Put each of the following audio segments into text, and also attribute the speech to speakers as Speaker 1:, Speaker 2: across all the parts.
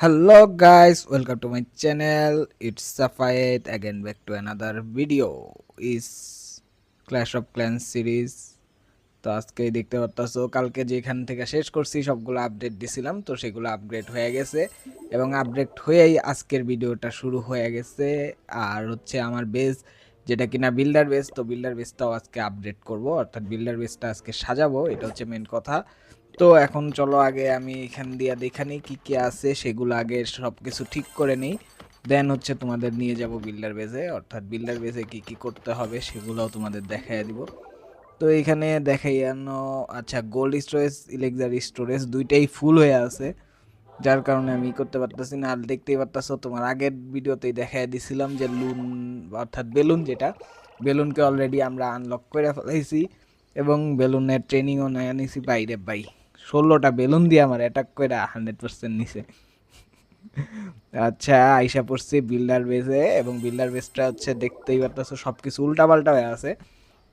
Speaker 1: Hello guys, welcome to my channel. It's Safayed again back to another video. Is Clash of Clans series. তো আজকে দেখতে পারতাছো কালকে যেখান থেকে শেষ করছি সবগুলো আপডেট দিছিলাম তো সেগুলো আপগ্রেড হয়ে গেছে এবং আপডেট হয়েই আজকের ভিডিওটা শুরু হয়ে গেছে আর হচ্ছে আমার বেস যেটা কিনা বিল্ডার বেস তো বিল্ডার বেসটাও আজকে আপডেট করব অর্থাৎ বিল্ডার বেসটা আজকে সাজাবো এটা হচ্ছে মেন কথা তো এখন চলো আগে আমি এখান দিয়ে দেখে নিই কী কী আছে, সেগুলো আগে সব কিছু ঠিক করে নিই। দেন হচ্ছে তোমাদের নিয়ে যাব বিল্ডার বেজে অর্থাৎ বিল্ডার বেজে কি কি করতে হবে সেগুলোও তোমাদের দেখাই দিব। তো এখানে দেখাই দেখাইয়ানো আচ্ছা গোল্ড স্টোরেজ ইলেকজার স্টোরেজ দুইটাই ফুল হয়ে আছে। যার কারণে আমি করতে পারতেছি না। আর দেখতেই পারতেছো, তোমার আগের ভিডিওতেই দেখাই দিছিলাম যে লুন অর্থাৎ বেলুন যেটা, বেলুনকে অলরেডি আমরা আনলক করে ফেলাইছি এবং বেলুনের ট্রেনিংও নেয় নিছি বাইরে বাই ষোলোটা বেলুন দিয়ে আমার অ্যাটাক করে হান্ড্রেড পার্সেন্ট নিছে। আচ্ছা আইসা পড়ছি বিল্ডার বেসে এবং বিল্ডার বেসটা হচ্ছে দেখতেই পারতেছো সব কিছু উল্টাপাল্টা হয়ে আছে।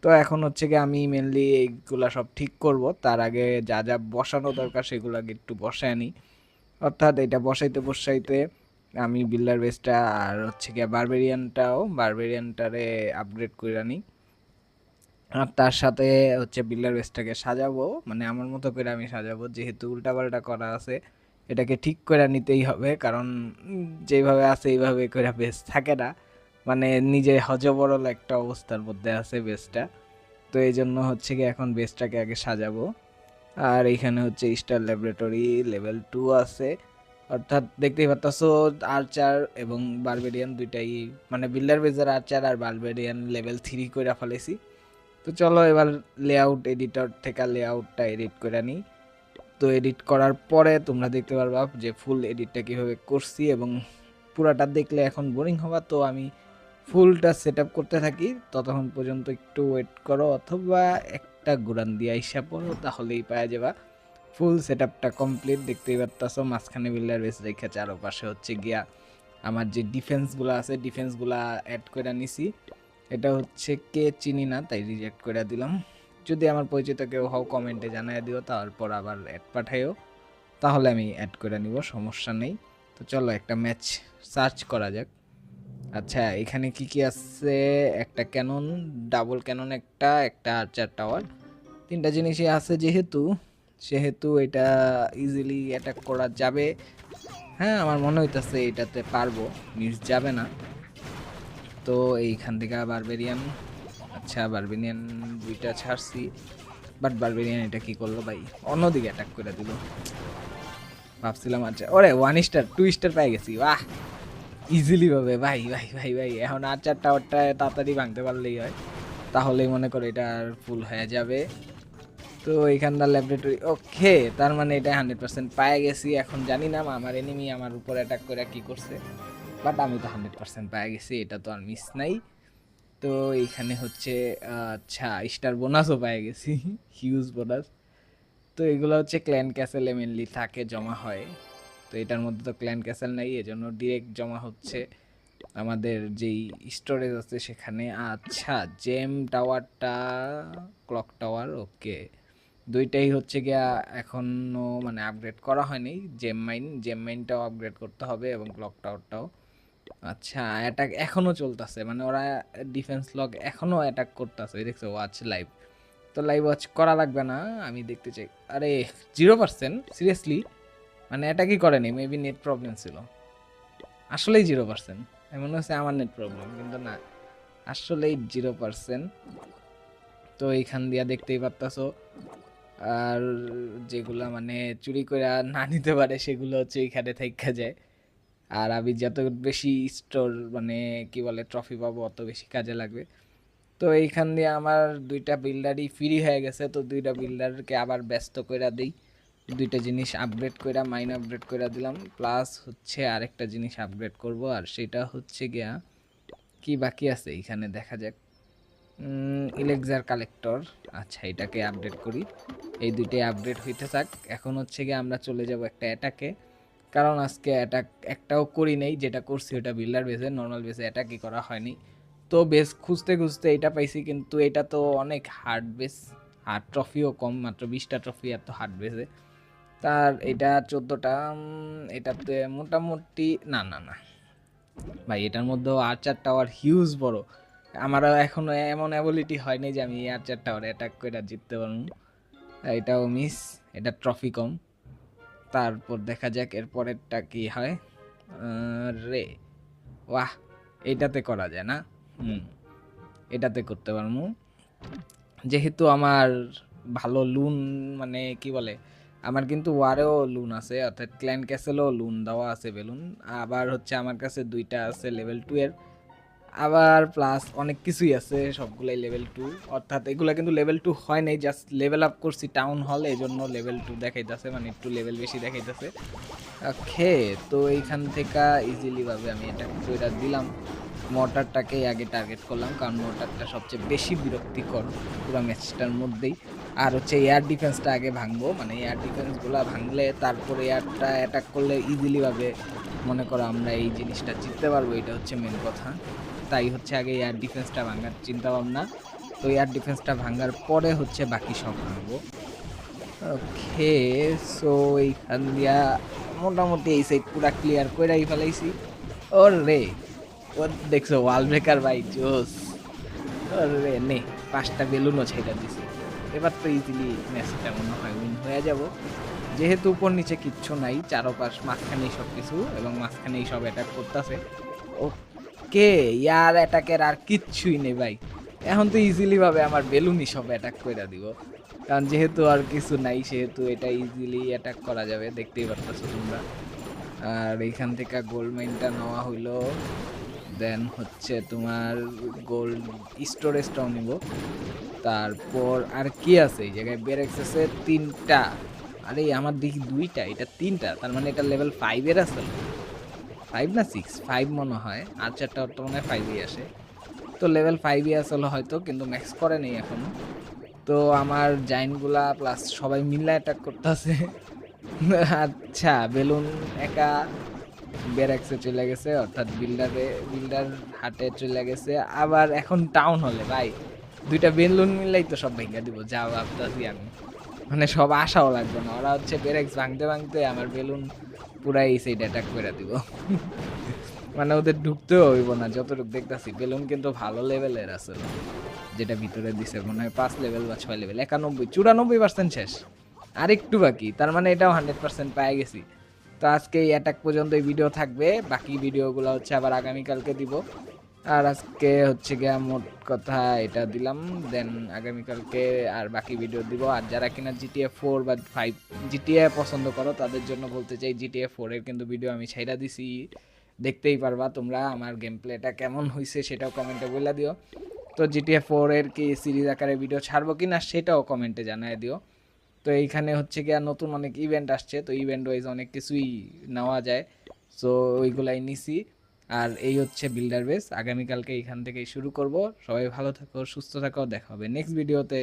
Speaker 1: তো এখন হচ্ছে কি আমি মেনলি এইগুলা সব ঠিক করব। তার আগে যা যা বসানো দরকার সেগুলো আগে একটু বসায় আনি অর্থাৎ এটা বসাইতে বসাইতে আমি বিল্ডার বেসটা আর হচ্ছে গিয়ে বারবেরিয়ানটাও বারবেরিয়ানটারে আপগ্রেড করে নিই। আর তার সাথে হচ্ছে বিল্ডার বেসটাকে সাজাবো। মানে আমার মতো করে আমি সাজাবো, যেহেতু উল্টাপাল্টা করা আছে। এটাকে ঠিক করে নিতেই হবে, কারণ যেভাবে আছে এইভাবে করে বেস থাকে না। মানে নিজে হজবরল একটা অবস্থার মধ্যে আছে বেসটা তো এই জন্য হচ্ছে কি এখন বেসটাকে আগে সাজাবো। আর এখানে হচ্ছে স্টার ল্যাবরেটরি লেভেল টু আছে। অর্থাৎ দেখতেই পারতাছো, আর্চার এবং বারবেরিয়ান দুইটাই মানে বিল্ডার বেজের আর্চার আর বারবেরিয়ান লেভেল থ্রি করে ফেলেছি তো চলো এবার লেআউট এডিটর থেকে লেআউটটা এডিট করে নিই তো এডিট করার পরে তোমরা দেখতে পারবা যে ফুল এডিটটা কীভাবে করছি এবং পুরাটা দেখলে এখন বোরিং হওয়া তো আমি ফুলটা সেট করতে থাকি। ততক্ষণ পর্যন্ত একটু ওয়েট করো অথবা একটা গুরান দিয়ে আইসা পড়ো, তাহলেই পাওয়া যাবা। ফুল সেট আপটা কমপ্লিট দেখতেই পারতাছো মাঝখানে বিল্ডার বেস রেখে চারপাশে হচ্ছে গিয়া আমার যে ডিফেন্সগুলো আছে ডিফেন্সগুলো অ্যাড করে নিছি। এটা হচ্ছে কে চিনি না, তাই রিজেক্ট করে দিলাম। যদি আমার পরিচিত কেউ হও কমেন্টে জানাই দিও, তারপর আবার অ্যাড পাঠাইও। তাহলে আমি অ্যাড করে নিব, সমস্যা নেই। তো চলো একটা ম্যাচ সার্চ করা যাক। আচ্ছা এখানে কি কি আছে? একটা ক্যানন ডাবল ক্যানন একটা একটা আর্চার টাওয়ার তিনটা জিনিসই আছে যেহেতু, সেহেতু এটা ইজিলি অ্যাটাক করা যাবে। হ্যাঁ আমার মনে হইতাছে এটাতে পারব মিস যাবে না। তো এইখান থেকে বারবেরিয়ান আচ্ছা বারবেরিয়ান দুইটা ছাড়ছি। বাট বারবেরিয়ান এটা কি করল ভাই? অন্যদিকে অ্যাটাক করে দিল। ভাবছিলাম আচ্ছা ওরে ওয়ান স্টার টু স্টার পেয়ে গেছি, বাহ! ইজিলি ভাবে ভাই ভাই ভাই ভাই, এখন আর চার টাওয়ারটা তাড়াতাড়ি ভাঙতে পারলেই হয়। তাহলেই মনে করো এটা আর ফুল হয়ে যাবে। তো এইখানকার ল্যাবরেটরি ওকে তার মানে এটা হান্ড্রেড পার্সেন্ট পায়ে গেছি। এখন জানি না, আমার এনিমি আমার উপর অ্যাটাক করে কি করছে। বাট আমি তো হান্ড্রেড পার্সেন্ট পায়ে গেছি, এটা তো আর মিস নাই। তো এইখানে হচ্ছে আচ্ছা স্টার বোনাসও পেয়ে গেছি হিউজ বোনাস তো এগুলো হচ্ছে ক্ল্যান ক্যাসেলে মেনলি থাকে, জমা হয়। তো এটার মধ্যে তো ক্ল্যান ক্যাসেল নাই, এজন্য ডিরেক্ট জমা হচ্ছে আমাদের যেই স্টোরেজ আছে সেখানে। আচ্ছা জেম টাওয়ারটা ক্লক টাওয়ার ওকে দুইটাই হচ্ছে গিয়া এখনও মানে আপগ্রেড করা হয়নি জেম মাইন জেম মাইনটাও আপগ্রেড করতে হবে এবং ক্লক টাওয়ারটাও আচ্ছা অ্যাটাক এখনও চলতেছে মানে ওরা ডিফেন্স লগ এখনও অ্যাটাক করতেছে দেখছ ওয়াচ লাইভ তো লাইভ ওয়াচ করা লাগবে না, আমি দেখতে চাই। আরে জিরো পার্সেন্ট সিরিয়াসলি মানে অ্যাটাকই করেনি মেবি নেট প্রবলেম ছিল। আসলেই জিরো পার্সেন্ট এমন হচ্ছে আমার নেট প্রবলেম কিন্তু না, আসলেই জিরো পার্সেন্ট তো এইখান দিয়া দেখতেই পারতাছো, আর যেগুলা মানে চুরি করে না নিতে পারে, সেগুলো হচ্ছে এইখানে থেকে যায়। আর আমি যত বেশি স্টোর মানে কি বলে ট্রফি পাবো, অত বেশি কাজে লাগবে। তো এইখান দিয়ে আমার দুইটা বিল্ডারই ফ্রি হয়ে গেছে, তো দুইটা বিল্ডারকে আবার ব্যস্ত করে দিই। দুইটা জিনিস আপগ্রেড করে মাইন আপগ্রেড করে দিলাম প্লাস হচ্ছে আরেকটা জিনিস আপগ্রেড করব, আর সেটা হচ্ছে গিয়া, কি বাকি আছে? এখানে দেখা যাক। ইলেকজার কালেক্টর আচ্ছা এটাকে আপডেট করি। এই দুইটাই আপডেট হইতে থাক। এখন হচ্ছে গিয়ে আমরা চলে যাব একটা অ্যাটাকে কারণ আজকে অ্যাটাক একটাও করি নেই, যেটা করছি ওটা বিল্ডার বেসে নর্মাল বেসে অ্যাটাকই করা হয়নি। তো বেস খুঁজতে খুঁজতে এটা পাইছি, কিন্তু এটা তো অনেক হার্ড বেস হার্ড ট্রফিও কম, মাত্র বিশটা ট্রফি এত হার্ড বেসে তার এটা চোদ্দোটা এটাতে মোটামুটি, না না না। ভাই, এটার মধ্যেও আর্চার টাওয়ার হিউজ বড়। আমারও এখনও এমন অ্যাবিলিটি হয়নি যে আমি আর্চার টাওয়ার অ্যাটাক করে জিততে পারব। এটাও মিস এটা ট্রফি কম। তারপর দেখা যাক এর পরেরটা কি হয়। রে ওয়াহ এটাতে করা যায় না। হুম, এটাতে করতে পারব। যেহেতু আমার ভালো লুন মানে কি বলে, আমার কিন্তু ওয়ারেও লুন আছে, অর্থাৎ ক্ল্যান ক্যাসেলও লুন দেওয়া আছে বেলুন। আবার হচ্ছে আমার কাছে দুইটা আছে লেভেল টু এর। আবার প্লাস অনেক কিছুই আছে, সবগুলাই লেভেল টু অর্থাৎ এগুলো কিন্তু লেভেল টু হয় নাই জাস্ট লেভেল আপ করছি টাউন হল এই জন্য লেভেল টু দেখাইতেছে মানে একটু লেভেল বেশি দেখাইতেছে। ওকে তো এইখান থেকে ইজিলিভাবে আমি এটা কইরা দিলাম। মোটরটাকেই আগে টার্গেট করলাম, কারণ মোটরটা সবচেয়ে বেশি বিরক্তিকর পুরো ম্যাচটার মধ্যেই। আর হচ্ছে এয়ার ডিফেন্সটা আগে ভাঙবো মানে এয়ার ডিফেন্সগুলো ভাঙলে তারপরে এয়ারটা অ্যাটাক করলে ইজিলিভাবে মনে করো আমরা এই জিনিসটা জিততে পারব, এটা হচ্ছে মেন কথা। তাই হচ্ছে আগে এয়ার ডিফেন্সটা ভাঙার চিন্তা ভাবনা তো এয়ার ডিফেন্সটা ভাঙার পরে হচ্ছে বাকি সব ভাঙবো। ওকে সো এইখান দিয়া মোটামুটি এই সাইড পুরা ক্লিয়ার কইরাই ফেলাইছি। ওর রে ওর দেখছ ওয়াল ব্রেকার ভাই, জোস। ওর রে নে, পাঁচটা বেলুনও ছেড়ে দিছি। এবার তো ইজিলি ম্যাচটা মনে হয় উইন হয়ে যাব। যেহেতু উপর নিচে কিচ্ছু নাই, চারোপাশ মাঝখানেই সব কিছু এবং মাঝখানেই সব অ্যাটাক করতেছে। ওকে ইয়ার অ্যাটাকের আর কিচ্ছুই নেই ভাই। এখন তো ইজিলি ভাবে আমার বেলুনই সব অ্যাটাক করে দিব। কারণ যেহেতু আর কিছু নাই, সেহেতু এটা ইজিলি অ্যাটাক করা যাবে, দেখতেই পারতেছো তোমরা। আর এইখান থেকে গোল্ড মাইনটা নেওয়া হইল। দেন হচ্ছে তোমার গোল্ড স্টোরেজটাও নিব। তারপর আর কি আছে? এই জায়গায় বেরেক্স আছে তিনটা। আরে, আমার দেখি দুইটা, এটা তিনটা। তার মানে এটা লেভেল ফাইভের আছে। ফাইভ না সিক্স ফাইভ মনে হয়। আর চারটা তো মনে হয় আসে। তো লেভেল ফাইভই আসলে হয়তো, কিন্তু ম্যাক্স করে নেই এখনও। তো আমার জাইনগুলা প্লাস সবাই মিলে অ্যাটাক করতেছে। আচ্ছা বেলুন একা ব্যারাক্সে চলে গেছে, অর্থাৎ বিল্ডারে বিল্ডার হাটে চলে গেছে। আবার এখন টাউন হলে ভাই। দুইটা বেলুন মিললেই তো সব ভেঙে দিব, যা ভাবতেছি আমি। মানে সব আশাও লাগবে না। ওরা হচ্ছে ব্যারাক্স ভাঙতে ভাঙতে আমার বেলুন পুরাই সেই অ্যাটাক করে দিব। মানে ওদের ঢুকতেও হইব না, যতটুকু দেখতেছি। বেলুন কিন্তু ভালো লেভেলের আছে। যেটা ভিতরে দিছে, মনে হয় পাঁচ লেভেল বা ছয় লেভেল একানব্বই, চুরানব্বই পার্সেন্ট শেষ। আর একটু বাকি, তার মানে এটাও হান্ড্রেড পার্সেন্ট পেয়ে গেছি। তো আজকে এই অ্যাটাক পর্যন্ত এই ভিডিও থাকবে, বাকি ভিডিওগুলো হচ্ছে আবার আগামীকালকে দিব। আর আজকে হচ্ছে গিয়া মোট কথা এটা দিলাম দেন আগামীকালকে আর বাকি ভিডিও দিব। আর যারা কিনা জিটিএ ফোর বা ফাইভ জিটিএ পছন্দ করো, তাদের জন্য বলতে চাই জিটিএ ফোরের কিন্তু ভিডিও আমি ছাইরা দিছি। দেখতেই পারবা তোমরা আমার গেম প্লেটা কেমন হয়েছে সেটাও কমেন্টে বলে দিও। তো জিটিএ ফোরের কি সিরিজ আকারে ভিডিও ছাড়বো কি না সেটাও কমেন্টে জানায় দিও। তো এইখানে হচ্ছে গিয়া নতুন অনেক ইভেন্ট আসছে, তো ইভেন্ট ওয়াইজ অনেক কিছুই নেওয়া যায়। সো ওইগুলাই নিছি। আর এই হচ্ছে বিল্ডার বেস আগামীকালকে এখান থেকেই শুরু করব। সবাই ভালো থাকো, সুস্থ থাকো, দেখা হবে নেক্সট ভিডিওতে